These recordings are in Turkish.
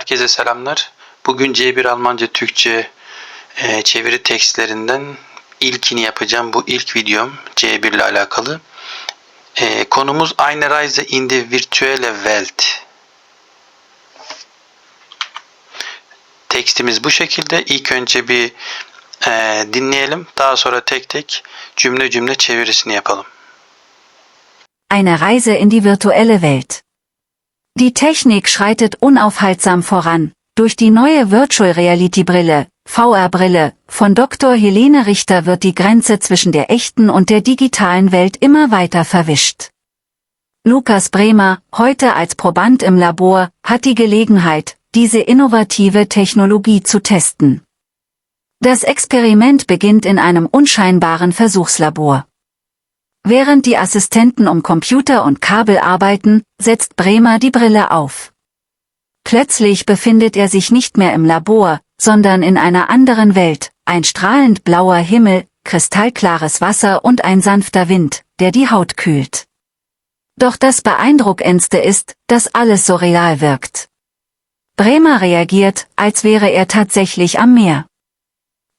Herkese selamlar. Bugün C1 Almanca Türkçe e, çeviri tekstlerinden ilkini yapacağım. Bu ilk videom C1 ile alakalı. E, konumuz Eine Reise in die virtuelle Welt. Tekstimiz bu şekilde. İlk önce bir e, dinleyelim. Daha sonra tek tek cümle cümle çevirisini yapalım. Eine Reise in die virtuelle Welt. Die Technik schreitet unaufhaltsam voran. Durch die neue Virtual Reality Brille, VR-Brille, von Dr. Helene Richter wird die Grenze zwischen der echten und der digitalen Welt immer weiter verwischt. Lukas Bremer, heute als Proband im Labor, hat die Gelegenheit, diese innovative Technologie zu testen. Das Experiment beginnt in einem unscheinbaren Versuchslabor. Während die Assistenten um Computer und Kabel arbeiten, setzt Bremer die Brille auf. Plötzlich befindet er sich nicht mehr im Labor, sondern in einer anderen Welt, ein strahlend blauer Himmel, kristallklares Wasser und ein sanfter Wind, der die Haut kühlt. Doch das Beeindruckendste ist, dass alles so real wirkt. Bremer reagiert, als wäre er tatsächlich am Meer.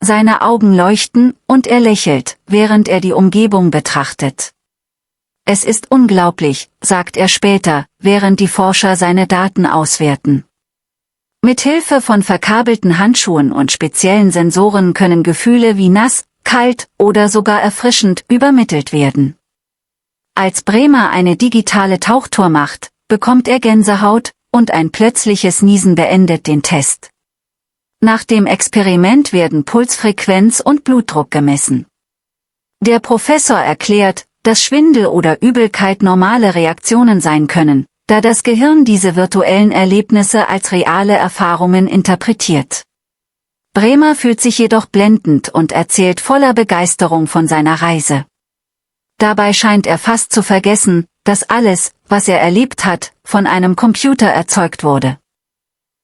Seine Augen leuchten, und er lächelt, während er die Umgebung betrachtet. Es ist unglaublich, sagt er später, während die Forscher seine Daten auswerten. Mit Hilfe von verkabelten Handschuhen und speziellen Sensoren können Gefühle wie nass, kalt oder sogar erfrischend übermittelt werden. Als Bremer eine digitale Tauchtour macht, bekommt er Gänsehaut, und ein plötzliches Niesen beendet den Test. Nach dem Experiment werden Pulsfrequenz und Blutdruck gemessen. Der Professor erklärt, dass Schwindel oder Übelkeit normale Reaktionen sein können, da das Gehirn diese virtuellen Erlebnisse als reale Erfahrungen interpretiert. Bremer fühlt sich jedoch blendend und erzählt voller Begeisterung von seiner Reise. Dabei scheint er fast zu vergessen, dass alles, was er erlebt hat, von einem Computer erzeugt wurde.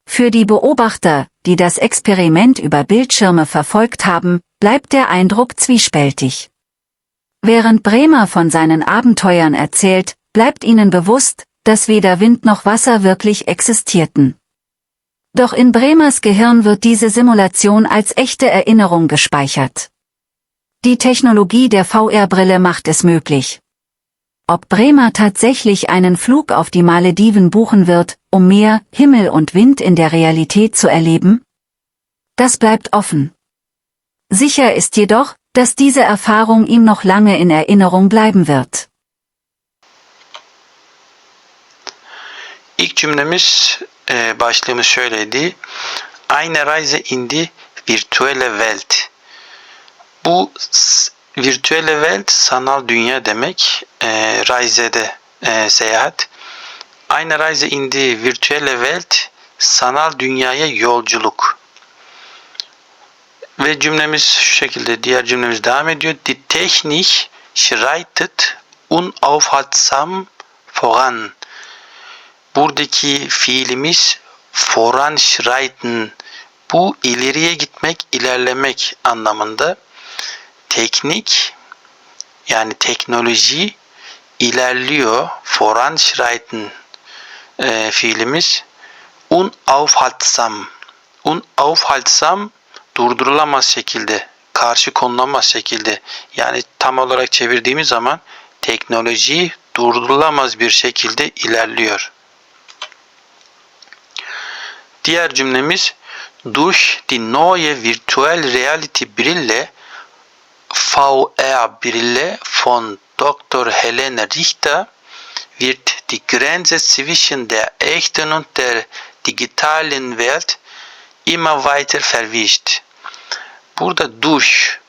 Für die Beobachter, die das Experiment über Bildschirme verfolgt haben, bleibt der Eindruck zwiespältig. Während Bremer von seinen Abenteuern erzählt, bleibt ihnen bewusst, dass weder Wind noch Wasser wirklich existierten. Doch in Bremers Gehirn wird diese Simulation als echte Erinnerung gespeichert. Die Technologie der VR-Brille macht es möglich. Ob Bremer tatsächlich einen Flug auf die Malediven buchen wird, um Meer, Himmel und Wind in der Realität zu erleben? Das bleibt offen. Sicher ist jedoch, dass diese Erfahrung ihm noch lange in Erinnerung bleiben wird. İlk cümlemiz e, başlığımız şöyleydi. Eine Reise in die virtuelle Welt. Bu virtuelle Welt sanal dünya demek. E, Reise'de e, seyahat. Eine Reise in die virtuelle sanal dünyaya yolculuk. Ve cümlemiz şu şekilde diğer cümlemiz devam ediyor. Die Technik schreitet unaufhaltsam voran. Buradaki fiilimiz voranschreiten. Bu ileriye gitmek, ilerlemek anlamında. Teknik yani teknoloji ilerliyor. Voranschreiten e, fiilimiz. Unaufhaltsam. Unaufhaltsam durdurulamaz şekilde, karşı konulamaz şekilde. Yani tam olarak çevirdiğimiz zaman teknoloji durdurulamaz bir şekilde ilerliyor. Diğer cümlemiz durch die neue virtual reality Brille VR Brille von Dr. Helene Richter wird die Grenze zwischen der echten und der digitalen Welt immer weiter verwischt. Burada durch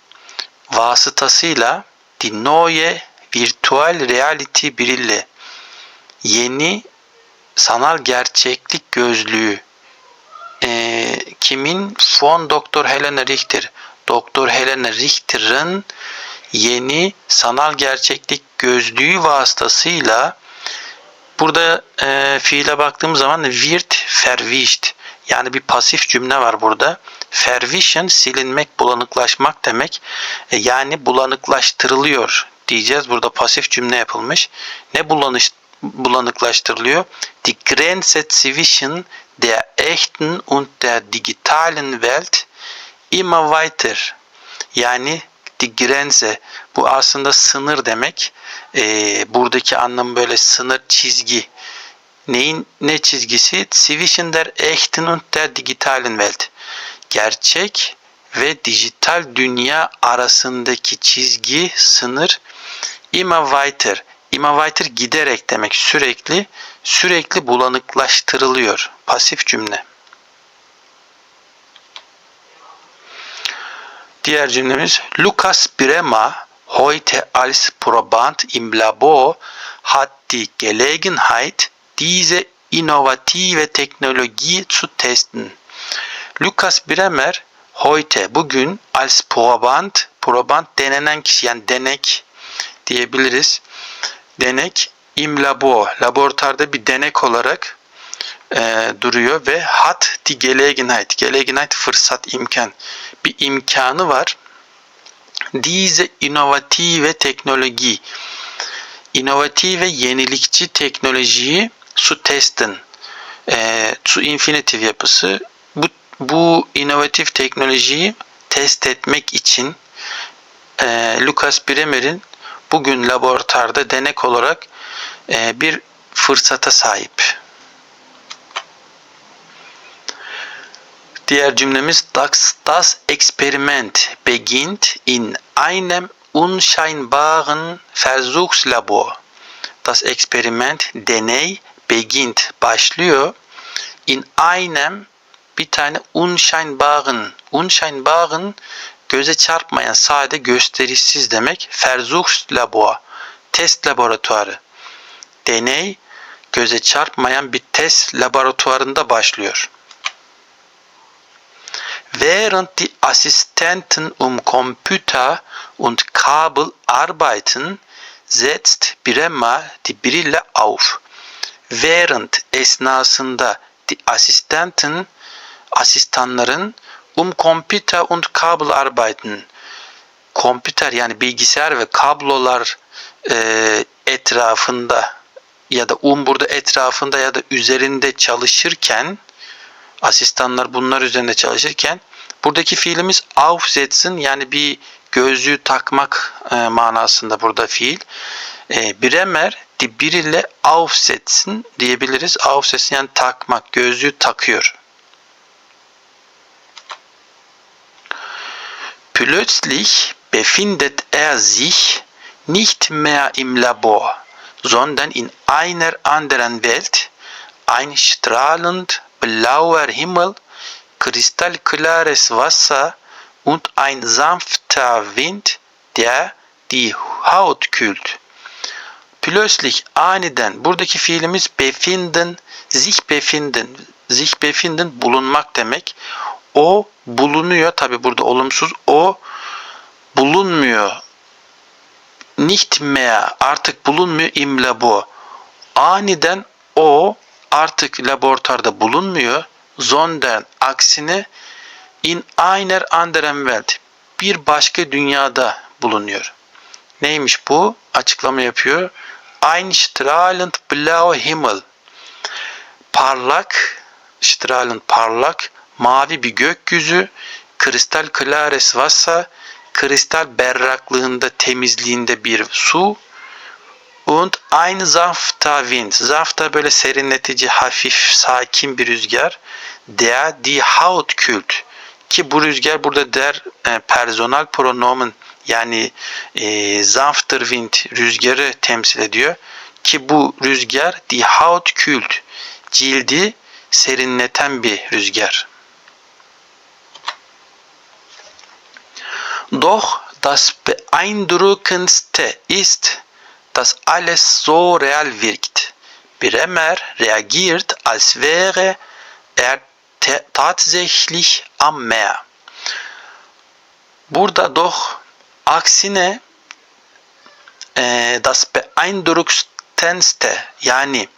vasıtasıyla die neue virtual reality Brille yeni sanal gerçeklik gözlüğü Ee, kimin? Von Dr. Helena Richter. Dr. Helena Richter'ın yeni sanal gerçeklik gözlüğü vasıtasıyla burada e, fiile baktığım zaman wird verwischt yani bir pasif cümle var burada. Verwischen silinmek, bulanıklaşmak demek. E, yani bulanıklaştırılıyor diyeceğiz. Burada pasif cümle yapılmış. Ne bulanış, bulanıklaştırılıyor. Die Grenze zwischen der echten und der digitalen Welt immer weiter. Yani die Grenze bu aslında sınır demek. Ee, buradaki anlamı böyle sınır çizgi. Neyin ne çizgisi? Zwischen der echten und der digitalen Welt. Gerçek ve dijital dünya arasındaki çizgi, sınır immer weiter. Immer weiter giderek demek sürekli, sürekli bulanıklaştırılıyor. Pasif cümle. Diğer cümlemiz Lukas Bremer heute als Proband im Labor hat die Gelegenheit, diese innovative Technologie zu testen. Lukas Bremer heute bugün als Proband, Proband denenen kişi yani denek diyebiliriz. Denek im Labor, laboratuvarda bir denek olarak e, duruyor ve hat die Gelegenheit, Gelegenheit fırsat, imkan. Bir imkanı var. Diese innovative teknoloji, inovatif ve yenilikçi teknolojiyi zu testen, e, zu infinitive yapısı. Bu, bu inovatif teknolojiyi test etmek için e, Lucas Bremer'in bugün laboratuvarda denek olarak e, bir fırsata sahip. Diğer cümlemiz das, das Experiment beginnt in einem unscheinbaren Versuchslabor. Das Experiment deney beginnt başlıyor in einem bir tane unscheinbaren unscheinbaren göze çarpmayan sade gösterişsiz demek Versuchslabor test laboratuvarı deney göze çarpmayan bir test laboratuvarında başlıyor. Während die Assistenten um Computer und Kabel arbeiten, setzt Bremer die Brille auf. Während esnasında die Assistenten asistanların um Computer und Kabel arbeiten. Kompüter yani bilgisayar ve kablolar e, etrafında ya da um burada etrafında ya da üzerinde çalışırken asistanlar bunlar üzerinde çalışırken buradaki fiilimiz aufsetzen yani bir gözlüğü takmak e, manasında burada fiil. E, Bremer die Brille aufsetzen diyebiliriz. Aufsetzen yani takmak, gözlüğü takıyor. Plötzlich befindet er sich nicht mehr im Labor, sondern in einer anderen Welt. Ein strahlend blauer Himmel, kristallklares Wasser und ein sanfter Wind, der die Haut kühlt. Plötzlich aniden buradaki fiilimiz befinden, sich befinden, sich befinden bulunmak demek. O bulunuyor tabi burada olumsuz o bulunmuyor. Nicht mehr artık bulunmuyor im labor. Aniden o artık laboratuvarda bulunmuyor. Sondern aksine in einer anderen Welt bir başka dünyada bulunuyor. Neymiş bu? Açıklama yapıyor. Ein strahlend blauer Himmel. Parlak, strahlend parlak, mavi bir gökyüzü, kristal klares Wasser, kristal berraklığında, temizliğinde bir su, und ein sanfter Wind. Sanfter böyle serinletici, hafif, sakin bir rüzgar. Der die Haut kühlt. Ki bu rüzgar burada der e, personal pronomen yani e, sanfter Wind rüzgarı temsil ediyor. Ki bu rüzgar die Haut kühlt. Cildi serinleten bir rüzgar. Doch das Beeindruckendste ist, dass alles so real wirkt. Bremer reagiert, als wäre er tatsächlich am Meer. Burada doch aksine e, das beeindruckendste yani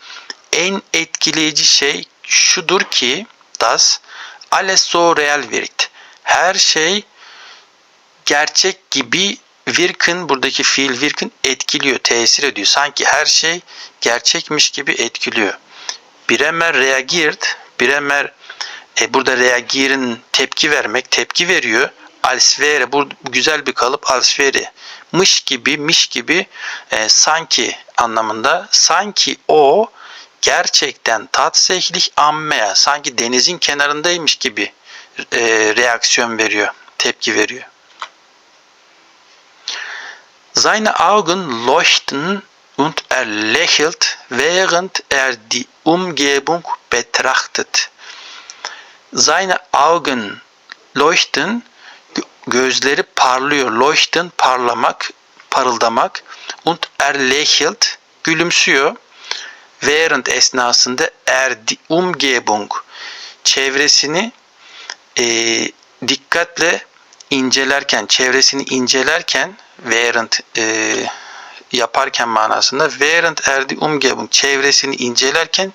en etkileyici şey şudur ki das alles so real wirkt. Her şey gerçek gibi Wirken buradaki fiil wirken etkiliyor, tesir ediyor. Sanki her şey gerçekmiş gibi etkiliyor. Bremer reagiert. Bremer e, burada reagieren tepki vermek, tepki veriyor. Als wäre bu güzel bir kalıp als wäre. Mış gibi, miş gibi e, sanki anlamında. Sanki o gerçekten tatsächlich am Meer, sanki denizin kenarındaymış gibi e, reaksiyon veriyor, tepki veriyor. Seine Augen leuchten und er lächelt, während er die Umgebung betrachtet. Seine Augen leuchten, gö- gözleri parlıyor. Leuchten parlamak, parıldamak. Und er lächelt, gülümsüyor. Während esnasında er die Umgebung, çevresini e, dikkatle incelerken, çevresini incelerken während e, yaparken manasında während er die çevresini incelerken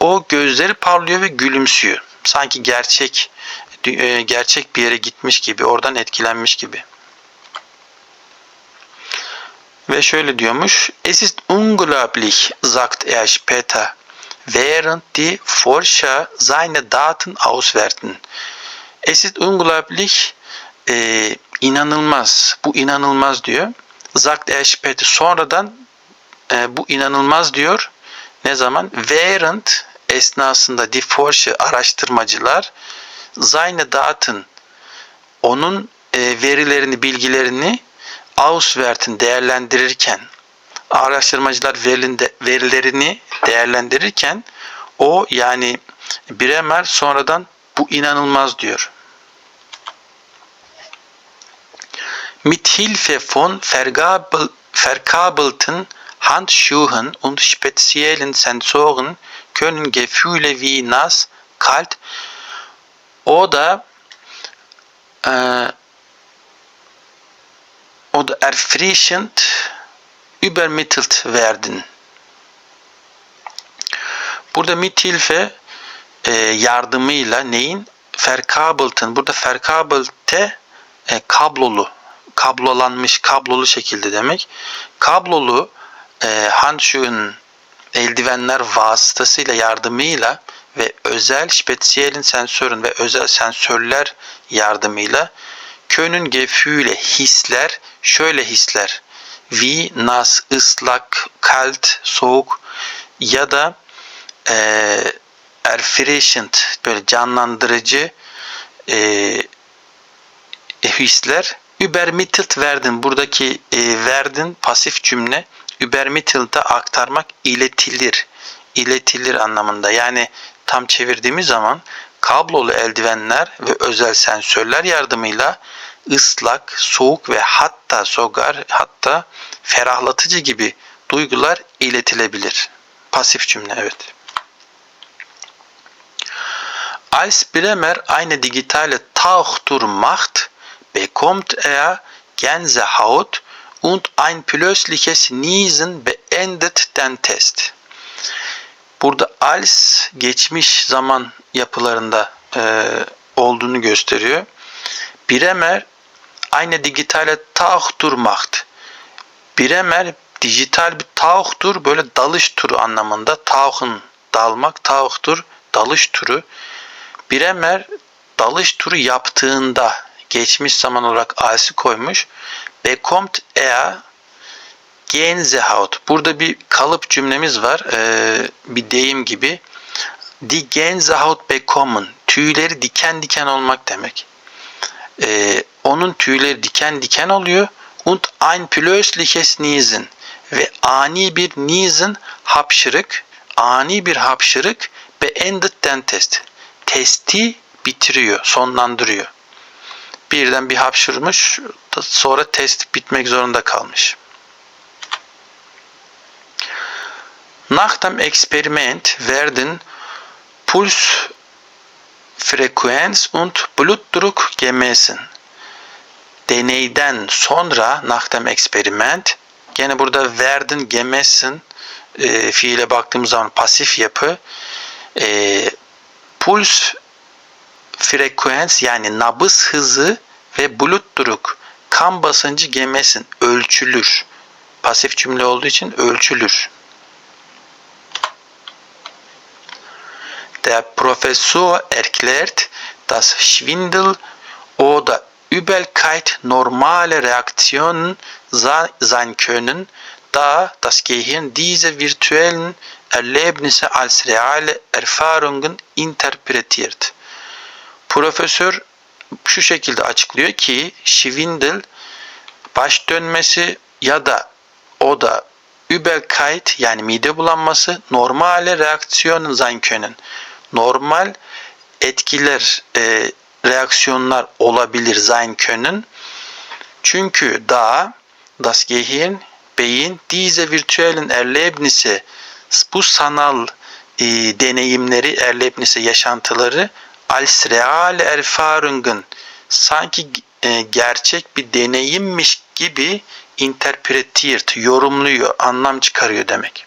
o gözleri parlıyor ve gülümsüyor. Sanki gerçek e, gerçek bir yere gitmiş gibi, oradan etkilenmiş gibi. Ve şöyle diyormuş. Es ist unglaublich, sagt er später, während die Forscher seine Daten auswerten. Es ist unglaublich, e, inanılmaz. Bu inanılmaz diyor. Sagt er. Sonradan e, bu inanılmaz diyor. Ne zaman? Während esnasında die Forscher araştırmacılar seine Daten onun e, verilerini, bilgilerini auswerten değerlendirirken araştırmacılar verilinde, verilerini değerlendirirken o yani Bremer sonradan bu inanılmaz diyor. Mit Hilfe von verkabelten Handschuhen und speziellen Sensoren können Gefühle wie nass, kalt oder e, oder erfrischend übermittelt werden. Burada mithilfe e, yardımıyla neyin? Verkabelten. Burada verkabelte e, kablolu, kablolanmış, kablolu şekilde demek. Kablolu e, Handschuhen eldivenler vasıtasıyla yardımıyla ve özel spezialin sensörün ve özel sensörler yardımıyla Könün Gefühle hisler şöyle hisler. Wie nas, ıslak, kalt, soğuk ya da e, erfrischend böyle canlandırıcı e, hisler. Übermittelt werden buradaki e, werden pasif cümle übermittelt'a aktarmak iletilir. iletilir anlamında. Yani tam çevirdiğimiz zaman kablolu eldivenler ve özel sensörler yardımıyla ıslak, soğuk ve hatta sogar hatta ferahlatıcı gibi duygular iletilebilir. Pasif cümle evet. Als Bremer eine digitale Tauchtour macht, bekommt er Gänsehaut und ein plötzliches Niesen beendet den Test. Burada als geçmiş zaman yapılarında e, olduğunu gösteriyor. Bremer eine digitale Tauchtour macht. Bremer dijital bir tauchtur böyle dalış turu anlamında. Tauchen dalmak, tauchtur dalış turu. Bremer dalış turu yaptığında geçmiş zaman olarak alsi koymuş. Bekommt er Gänsehaut. Burada bir kalıp cümlemiz var. Ee, bir deyim gibi. Die Gänsehaut bekommen. Tüyleri diken diken olmak demek. Ee, onun tüyleri diken diken oluyor. Und ein plötzliches Niesen. Ve ani bir Niesen hapşırık. Ani bir hapşırık beendet den Test. Testi bitiriyor, sonlandırıyor. Birden bir hapşırmış, sonra test bitmek zorunda kalmış. Nach Experiment werden Pulsfrequenz und Blutdruck gemessen. Deneyden sonra nach Experiment gene burada werden gemessen e, fiile baktığımız zaman pasif yapı e, puls frekans yani nabız hızı ve blutdruck kan basıncı gemesin. Ölçülür. Pasif cümle olduğu için ölçülür. Der Professor erklärt, dass Schwindel oder Übelkeit normale Reaktionen sein können, da das Gehirn diese virtuellen Erlebnisse als reale Erfahrungen interpretiert. Profesör şu şekilde açıklıyor ki Schwindel baş dönmesi ya da o da Übelkeit yani mide bulanması normale reaksiyon sein können. Normal etkiler, e, reaksiyonlar olabilir sein können. Çünkü da das Gehirn, beyin diese virtuellen Erlebnisse bu sanal e, deneyimleri, Erlebnisse yaşantıları als reale Erfahrungen sanki e, gerçek bir deneyimmiş gibi interpretiert, yorumluyor, anlam çıkarıyor demek.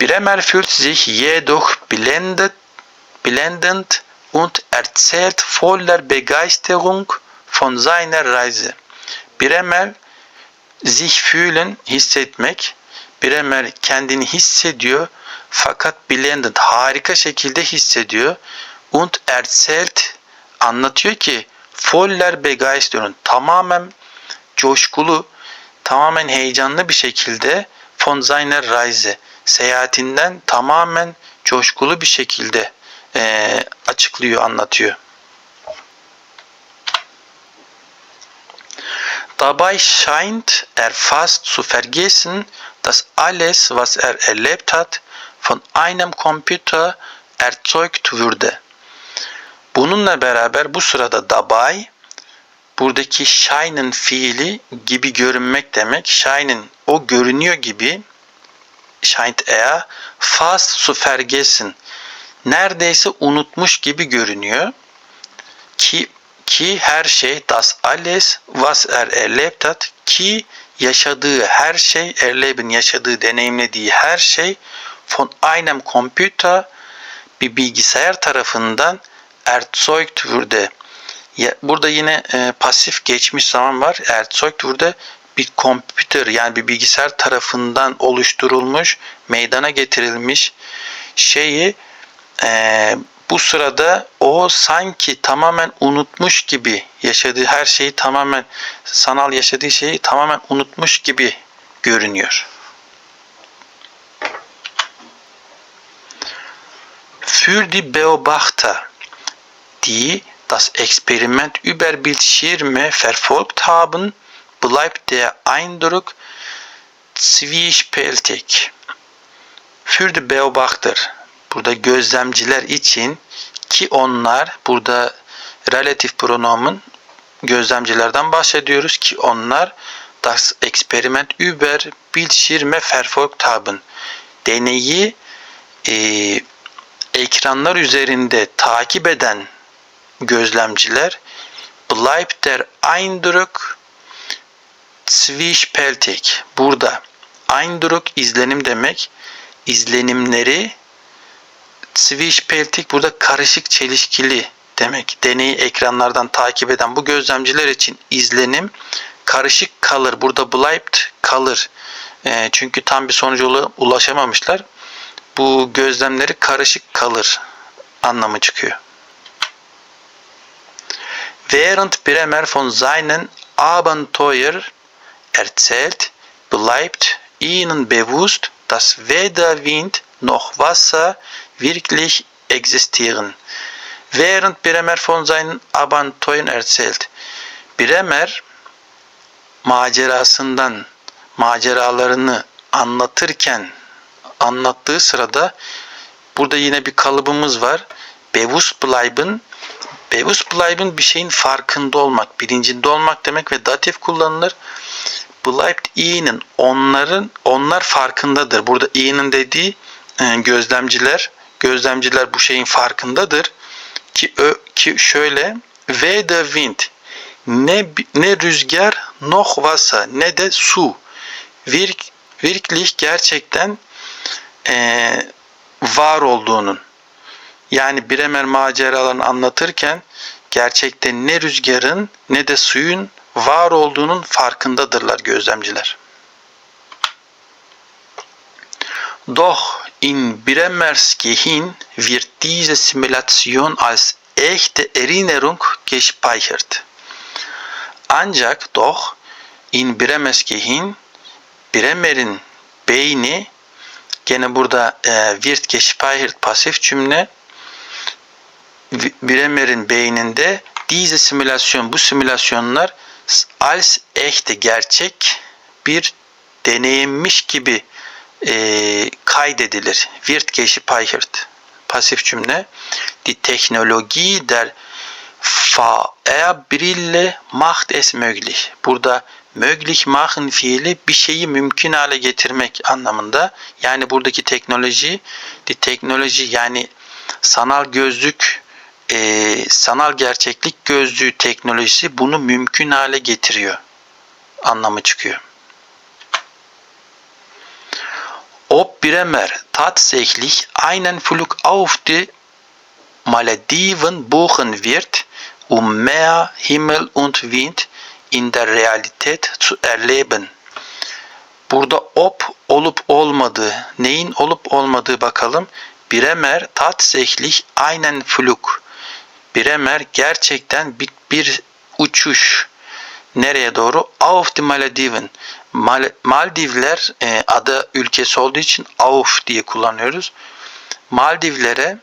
Bremer fühlt sich jedoch blendet, blendend und erzählt voller Begeisterung von seiner Reise. Bremer sich fühlen, hissetmek. Bremer kendini hissediyor fakat blended harika şekilde hissediyor. Und erzählt anlatıyor ki voller Begeisterung tamamen coşkulu, tamamen heyecanlı bir şekilde von seiner Reise seyahatinden tamamen coşkulu bir şekilde eee, açıklıyor, anlatıyor. Dabei scheint er fast zu vergessen, dass alles, was er erlebt hat, von einem Computer erzeugt wurde. Bununla beraber bu sırada dabei buradaki shine'ın fiili gibi görünmek demek. Shine'ın o görünüyor gibi scheint er fast zu vergessen neredeyse unutmuş gibi görünüyor ki ki her şey das alles was er erlebt hat ki yaşadığı her şey erleben yaşadığı deneyimlediği her şey von einem Computer bir bilgisayar tarafından erzeugt wurde. Burada yine e, pasif geçmiş zaman var. Erzeugt wurde bir computer yani bir bilgisayar tarafından oluşturulmuş, meydana getirilmiş şeyi e, bu sırada o sanki tamamen unutmuş gibi yaşadığı her şeyi tamamen sanal yaşadığı şeyi tamamen unutmuş gibi görünüyor. Für die Beobachter, die das Experiment über Bildschirme verfolgt haben, bleibt der Eindruck zwiespältig. Für die Beobachter, burada gözlemciler için ki onlar burada relatif pronomun gözlemcilerden bahsediyoruz ki onlar das Experiment über Bildschirme verfolgt haben. Deneyi e, ekranlar üzerinde takip eden gözlemciler bleibt der Eindruck zwiespältig. Burada Eindruck izlenim demek. İzlenimleri zwiespältig burada karışık çelişkili demek. Deneyi ekranlardan takip eden bu gözlemciler için izlenim karışık kalır. Burada bleibt kalır. E, çünkü tam bir sonuca ula- ulaşamamışlar. Bu gözlemleri karışık kalır anlamı çıkıyor. Während Bremer von seinen Abenteuer erzählt, bleibt ihnen bewusst, dass weder Wind noch Wasser wirklich existieren. Während Bremer von seinen Abenteuern erzählt. Bremer macerasından, maceralarını anlatırken anlattığı sırada burada yine bir kalıbımız var. Bewusstbleiben Bewusstbleiben bir şeyin farkında olmak, bilincinde olmak demek ve datif kullanılır. Bleibt ihnen onların onlar farkındadır. Burada ihnen dediği e, gözlemciler, gözlemciler bu şeyin farkındadır. Ki ö, ki şöyle ve the wind ne ne rüzgar noch Wasser ne de su. Virk, virklich gerçekten e, var olduğunun yani Bremer maceralarını anlatırken Gerçekte ne rüzgarın ne de suyun var olduğunun farkındadırlar gözlemciler. Doch in Bremerskirchen wird diese Simulation als echte Erinnerung gespeichert. Ancak doch in Bremerskirchen Bremer'in beyni gene burada e, wird gespeichert pasif cümle Bremer'in beyninde diese simülasyon bu simülasyonlar als echte gerçek bir deneyimmiş gibi e, kaydedilir. Wird gespeichert. Pasif cümle. Die Technologie der VR-Brille macht es möglich. Burada möglich machen fiili bir şeyi mümkün hale getirmek anlamında. Yani buradaki teknoloji, die teknoloji yani sanal gözlük, e, sanal gerçeklik gözlüğü teknolojisi bunu mümkün hale getiriyor anlamı çıkıyor. Ob Bremer tatsächlich einen Flug auf die Malediven buchen wird, um mehr Himmel und Wind in der Realität zu erleben. Burada ob olup olmadığı, neyin olup olmadığı bakalım. Bremer tatsächlich einen Flug. Bremer gerçekten bir, bir uçuş. Nereye doğru? Auf die Malediven. Mal Maldivler e, ada ülkesi olduğu için Auf diye kullanıyoruz. Maldivlere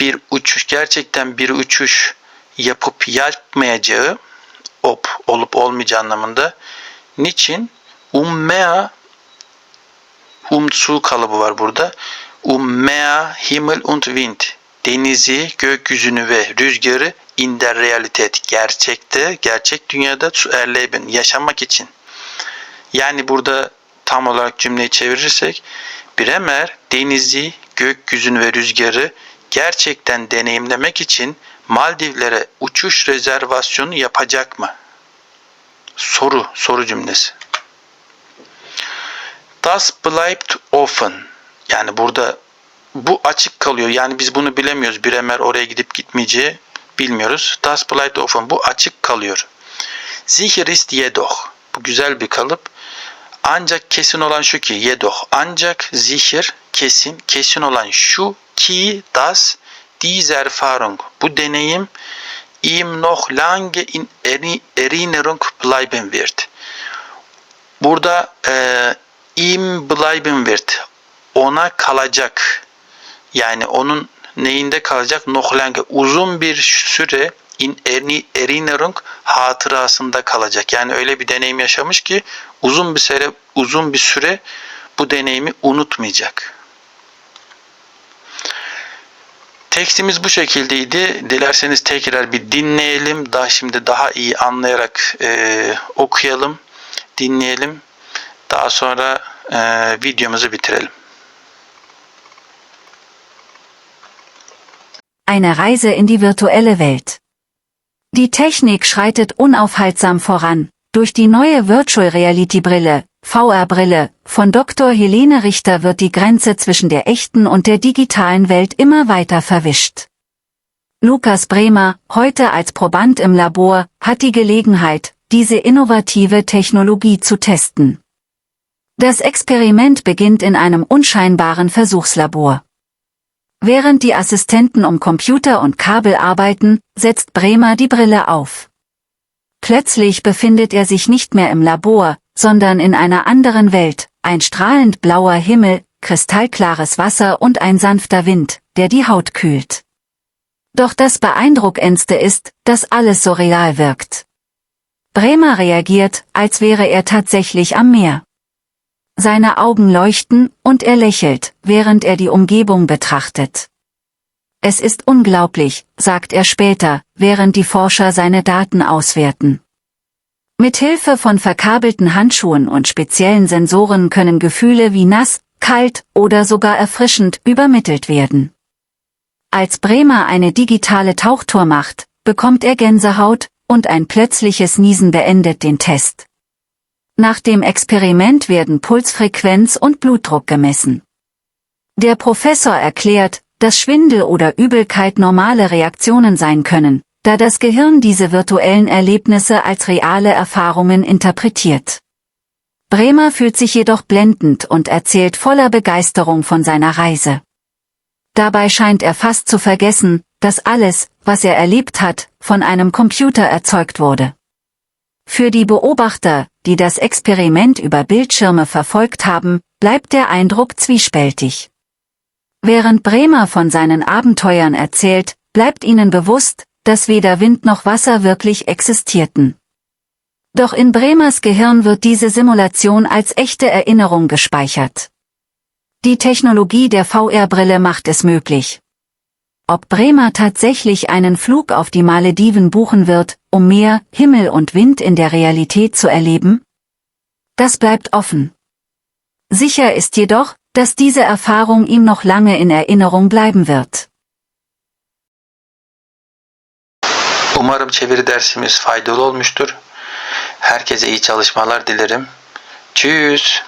bir uçuş, gerçekten bir uçuş yapıp yapmayacağı op olup olmayacağı anlamında. Niçin? Ummea um su kalıbı var burada. Ummea Himmel und Wind. Denizi, gökyüzünü ve rüzgarı in der Realität. Gerçekte, gerçek dünyada zu erleben. Yaşamak için. Yani burada tam olarak cümleyi çevirirsek Bremer denizi, gökyüzünü ve rüzgarı gerçekten deneyimlemek için Maldivlere uçuş rezervasyonu yapacak mı? Soru, soru cümlesi. Das bleibt offen. Yani burada bu açık kalıyor. Yani biz bunu bilemiyoruz. Bremer oraya gidip gitmeyeceği bilmiyoruz. Das bleibt offen. Bu açık kalıyor. Sicher ist jedoch. Bu güzel bir kalıp. Ancak kesin olan şu ki jedoch. Ancak sicher kesin. Kesin olan şu ki das diese Erfahrung. Bu deneyim ihm noch lange in Erinnerung bleiben wird. Burada e, ihm bleiben wird. Ona kalacak. Yani onun neyinde kalacak? Noch lange. Uzun bir süre in Erinnerung hatırasında kalacak. Yani öyle bir deneyim yaşamış ki uzun bir süre uzun bir süre bu deneyimi unutmayacak. Tekstimiz bu şekildeydi. Dilerseniz tekrar bir dinleyelim. Daha şimdi daha iyi anlayarak e, okuyalım, dinleyelim. Daha sonra e, videomuzu bitirelim. Eine Reise in die virtuelle Welt. Die Technik schreitet unaufhaltsam voran. Durch die neue Virtual Reality Brille, VR-Brille, von Dr. Helene Richter wird die Grenze zwischen der echten und der digitalen Welt immer weiter verwischt. Lukas Bremer, heute als Proband im Labor, hat die Gelegenheit, diese innovative Technologie zu testen. Das Experiment beginnt in einem unscheinbaren Versuchslabor. Während die Assistenten um Computer und Kabel arbeiten, setzt Bremer die Brille auf. Plötzlich befindet er sich nicht mehr im Labor, sondern in einer anderen Welt, ein strahlend blauer Himmel, kristallklares Wasser und ein sanfter Wind, der die Haut kühlt. Doch das Beeindruckendste ist, dass alles so real wirkt. Bremer reagiert, als wäre er tatsächlich am Meer. Seine Augen leuchten, und er lächelt, während er die Umgebung betrachtet. Es ist unglaublich, sagt er später, während die Forscher seine Daten auswerten. Mit Hilfe von verkabelten Handschuhen und speziellen Sensoren können Gefühle wie nass, kalt oder sogar erfrischend übermittelt werden. Als Bremer eine digitale Tauchtour macht, bekommt er Gänsehaut, und ein plötzliches Niesen beendet den Test. Nach dem Experiment werden Pulsfrequenz und Blutdruck gemessen. Der Professor erklärt, dass Schwindel oder Übelkeit normale Reaktionen sein können, da das Gehirn diese virtuellen Erlebnisse als reale Erfahrungen interpretiert. Bremer fühlt sich jedoch blendend und erzählt voller Begeisterung von seiner Reise. Dabei scheint er fast zu vergessen, dass alles, was er erlebt hat, von einem Computer erzeugt wurde. Für die Beobachter, die das Experiment über Bildschirme verfolgt haben, bleibt der Eindruck zwiespältig. Während Bremer von seinen Abenteuern erzählt, bleibt ihnen bewusst, dass weder Wind noch Wasser wirklich existierten. Doch in Bremers Gehirn wird diese Simulation als echte Erinnerung gespeichert. Die Technologie der VR-Brille macht es möglich. Ob Bremer tatsächlich einen Flug auf die Malediven buchen wird, um Meer, Himmel und Wind in der Realität zu erleben? Das bleibt offen. Sicher ist jedoch, dass diese Erfahrung ihm noch lange in Erinnerung bleiben wird. Umarım çeviri dersimiz faydalı olmuştur. Herkese iyi çalışmalar dilerim. Tschüss.